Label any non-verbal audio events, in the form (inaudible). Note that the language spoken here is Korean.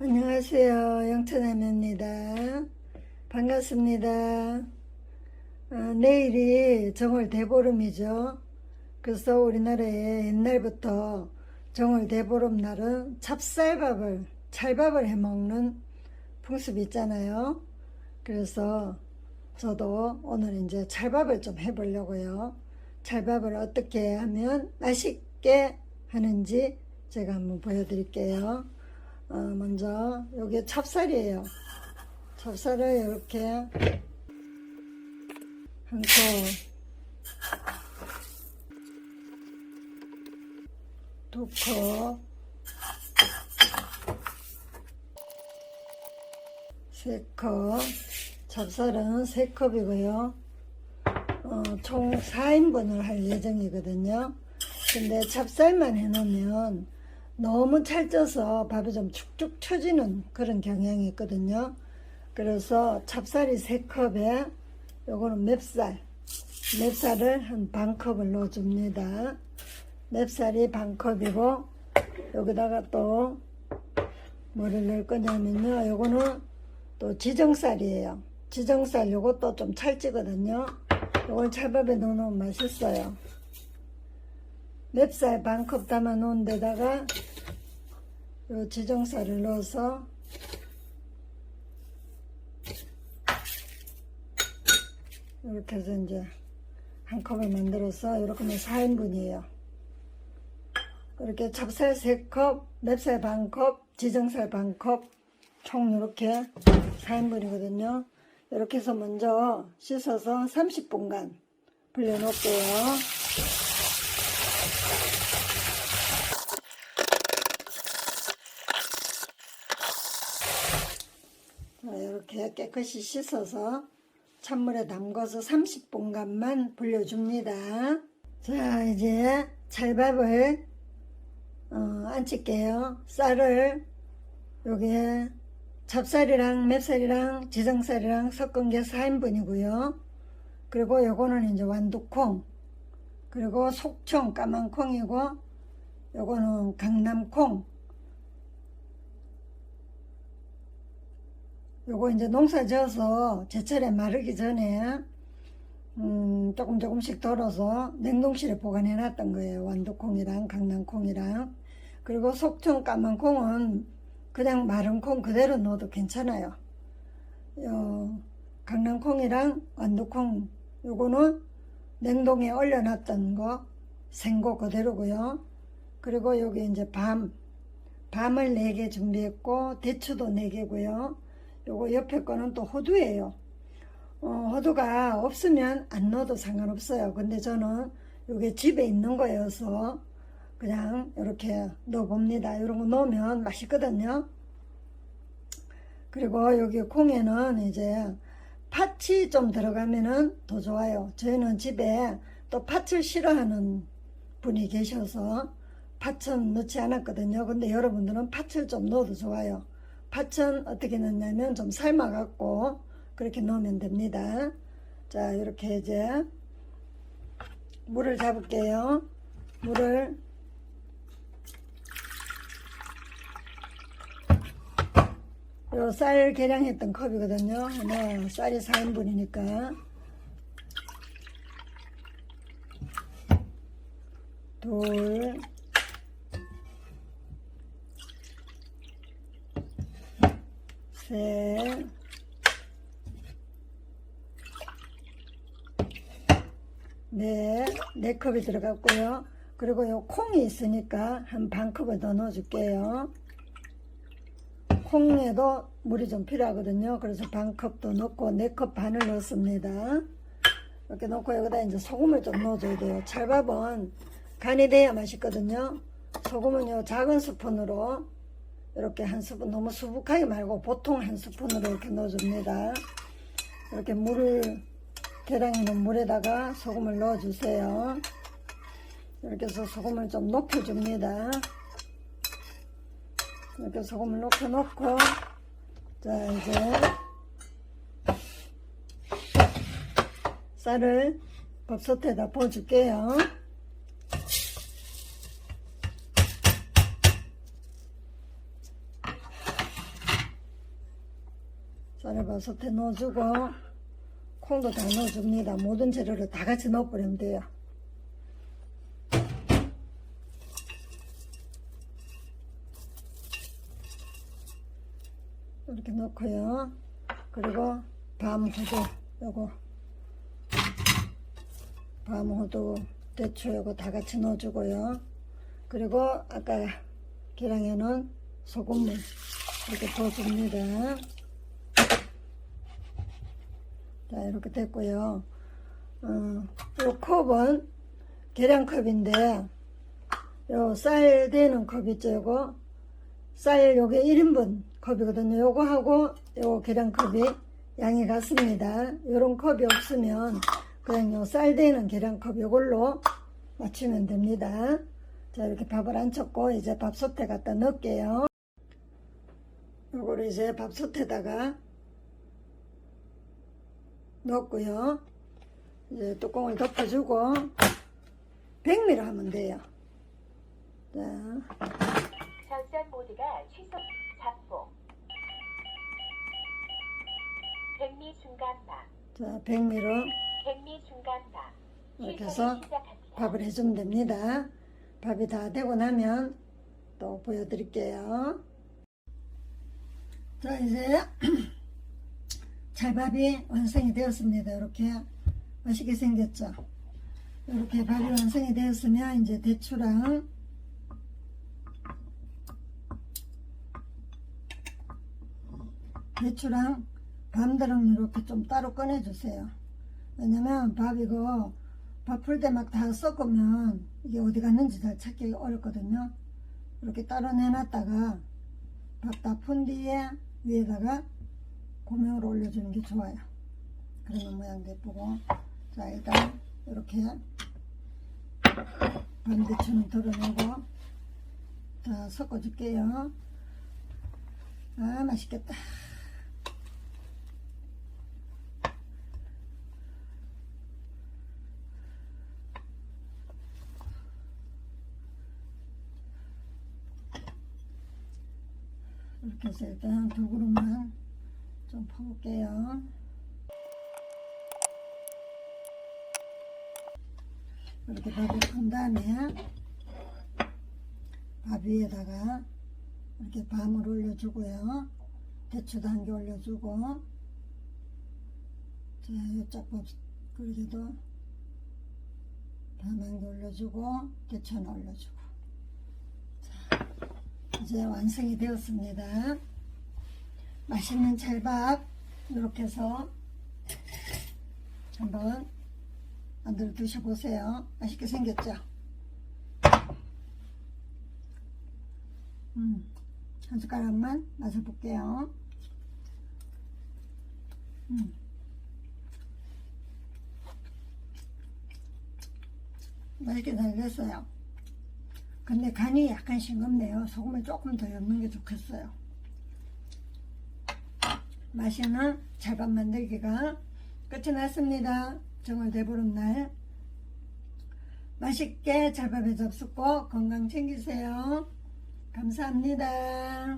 안녕하세요. 영천애매입니다. 반갑습니다. 어, 내일이 정월 대보름이죠. 그래서 우리나라에 옛날부터 정월 대보름 날은 찹쌀밥을, 찰밥을 해 먹는 풍습이 있잖아요. 그래서 저도 오늘 이제 찰밥을 좀 해보려고요. 찰밥을 어떻게 하면 맛있게 하는지 제가 한번 보여드릴게요. 어, 먼저 여기 찹쌀이에요. 찹쌀을 이렇게 한 컵, 두 컵, 세 컵, 찹쌀은 세 컵이고요. 어, 총 4인분을 할 예정이거든요. 근데 찹쌀만 해놓으면 너무 찰져서 밥이 좀 축축 처지는 그런 경향이 있거든요. 그래서 찹쌀이 3컵에 요거는 맵쌀, 맵쌀을 한 반컵을 넣어줍니다. 맵쌀이 반컵이고 여기다가 또 뭐를 넣을 거냐면요. 요거는 또 지정쌀이에요. 지정쌀 요것도 좀 찰지거든요. 요걸 찰밥에 넣어놓으면 맛있어요. 맵쌀 반컵 담아 놓은 데다가 요 지정쌀을 넣어서 이렇게 해서 이제 한 컵을 만들어서 이렇게 하면 4인분이에요. 그렇게 찹쌀 3컵, 맵쌀 반컵, 지정쌀 반컵 총 이렇게 4인분이거든요. 이렇게 해서 먼저 씻어서 30분간 불려놓을게요. 자, 깨끗이 씻어서 찬물에 담궈서 30분간만 불려줍니다. 자, 이제 찰밥을 어, 안칠게요. 쌀을 요게 찹쌀이랑 맵쌀이랑 지정쌀이랑 섞은 게 4인분이고요. 그리고 요거는 이제 완두콩, 그리고 속청 까만 콩이고 요거는 강남콩, 요거 이제 농사 지어서 제철에 마르기 전에 음, 조금 조금씩 덜어서 냉동실에 보관해 놨던 거예요. 완두콩이랑 강낭콩이랑 그리고 속청 까만 콩은 그냥 마른 콩 그대로 넣어도 괜찮아요. 요 강낭콩이랑 완두콩 요거는 냉동에 얼려놨던 거 생고 그대로고요. 그리고 여기 이제 밤 밤을 4개 준비했고 대추도 4개고요. 요거 옆에 거는 또 호두예요. 어, 호두가 없으면 안 넣어도 상관없어요. 근데 저는 요게 집에 있는 거여서 그냥 이렇게 넣어봅니다. 이런 거 넣으면 맛있거든요. 그리고 여기 콩에는 이제 팥이 좀 들어가면은 더 좋아요. 저희는 집에 또 팥을 싫어하는 분이 계셔서 팥은 넣지 않았거든요. 근데 여러분들은 팥을 좀 넣어도 좋아요. 팥은 어떻게 넣냐면 좀 삶아갖고 그렇게 넣으면 됩니다. 자, 이렇게 이제 물을 잡을게요. 물을 요 쌀 계량했던 컵이거든요. 네, 쌀이 4인분이니까 둘 셋, 네, 네 컵이 들어갔고요. 그리고 요 콩이 있으니까 한 반 컵을 더 넣어줄게요. 콩에도 물이 좀 필요하거든요. 그래서 반 컵도 넣고 네 컵 반을 넣었습니다. 이렇게 넣고 여기다 이제 소금을 좀 넣어줘야 돼요. 찰밥은 간이 돼야 맛있거든요. 소금은 요 작은 스푼으로 이렇게 한 스푼 너무 수북하게 말고 보통 한 스푼으로 이렇게 넣어줍니다. 이렇게 물을 계량해 놓은 물에다가 소금을 넣어주세요. 이렇게 해서 소금을 좀 높여줍니다. 이렇게 소금을 높여놓고 자 이제 쌀을 밥솥에다 부어줄게요. 쌀밥솥에 넣어주고 콩도 다 넣어줍니다. 모든 재료를 다 같이 넣어버리면 돼요. 이렇게 넣고요. 그리고 밤호두 요거 밤호두 대추 요거 다 같이 넣어주고요. 그리고 아까 계량에는 소금물 이렇게 부어줍니다. 자 이렇게 됐고요. 어, 요 컵은 계량컵인데 요쌀 되는 컵 있죠 요거? 쌀 요게 1인분 컵이거든요. 요거 하고 요 계량컵이 양이 같습니다. 요런 컵이 없으면 그냥 요 쌀 되는 계량컵 요걸로 맞추면 됩니다. 자 이렇게 밥을 안 쳤고 이제 밥솥에 갖다 넣을게요. 요거를 이제 밥솥에다가 넣었고요 이제 뚜껑을 덮어주고 백미를 하면 돼요 자 전선 모드가 취소 잡고 백미 중간밥 자, 백미로 백미 중간밥 이렇게 해서. 밥을 해주면 됩니다. 밥이 다 되고 나면 또 보여드릴게요. 자, 이제 (clears throat) 찰밥이 완성이 되었습니다. 이렇게 맛있게 생겼죠. 이렇게 밥이 완성이 되었으면 이제 대추랑 대추랑 밤다랑 이렇게 좀 따로 꺼내주세요. 왜냐면 밥 이거 밥풀 때 막 다 섞으면 이게 어디 갔는지 잘 찾기 어렵거든요. 이렇게 따로 내놨다가 밥 다 푼 뒤에 위에다가 고명으로 올려주는 게 좋아요. 그러면 모양도 예쁘고. 자, 일단 이렇게 반대추는 덜어내고 자, 섞어줄게요. 아, 맛있겠다. 이렇게 해서 일단 두 그릇만 좀 퍼볼게요. 이렇게 밥을 푼 다음에 밥 위에다가 이렇게 밤을 올려주고요. 대추도 한 개 올려주고 자, 요짝 밥 그릇에도 밤 한 개 올려주고 대추 하나 올려주고 이제 완성이 되었습니다. 맛있는 찰밥 이렇게 해서 한번 만들어 드셔보세요. 맛있게 생겼죠? 음, 한 숟가락만 마셔 볼게요. 음. 맛있게 잘 됐어요. 근데 간이 약간 싱겁네요. 소금을 조금 더 넣는 게 좋겠어요. 맛있는 찰밥 만들기가 끝이 났습니다. 정월 대보름날 맛있게 찰밥에 접수고 건강 챙기세요. 감사합니다.